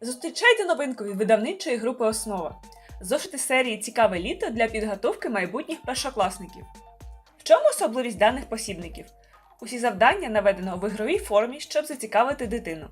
Зустрічайте новинку від видавничої групи Основа. Зошити серії Цікаве літо для підготовки майбутніх першокласників. В чому особливість даних посібників? Усі завдання наведено в ігровій формі, щоб зацікавити дитину.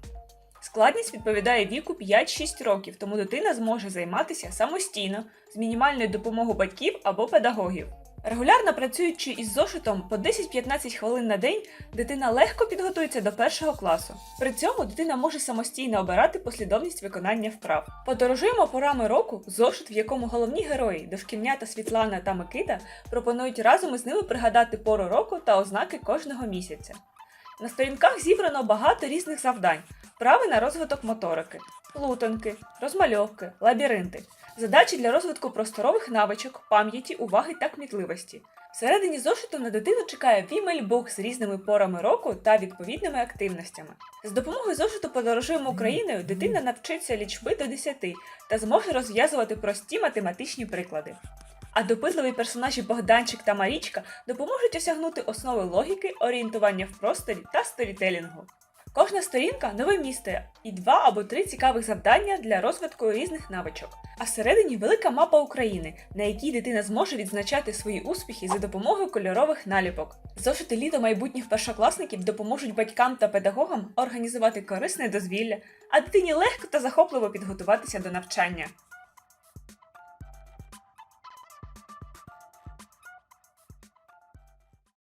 Складність відповідає віку 5-6 років, тому дитина зможе займатися самостійно з мінімальною допомогою батьків або педагогів. Регулярно працюючи із зошитом по 10-15 хвилин на день, дитина легко підготується до першого класу. При цьому дитина може самостійно обирати послідовність виконання вправ. Подорожуємо порами року, зошит, в якому головні герої дошкільнята Світлана та Микита пропонують разом із ними пригадати пору року та ознаки кожного місяця. На сторінках зібрано багато різних завдань, вправи на розвиток моторики, плутанки, розмальовки, лабіринти, задачі для розвитку просторових навичок, пам'яті, уваги та кмітливості. Всередині зошиту на дитину чекає вімельбук з різними порами року та відповідними активностями. З допомогою зошиту подорожуємо Україною дитина навчиться лічби до 10 та зможе розв'язувати прості математичні приклади. А допитливі персонажі Богданчик та Марічка допоможуть осягнути основи логіки, орієнтування в просторі та сторітелінгу. Кожна сторінка нове місце і два або три цікавих завдання для розвитку різних навичок. А всередині велика мапа України, на якій дитина зможе відзначати свої успіхи за допомогою кольорових наліпок. Зошити літо майбутніх першокласників допоможуть батькам та педагогам організувати корисне дозвілля, а дитині легко та захопливо підготуватися до навчання.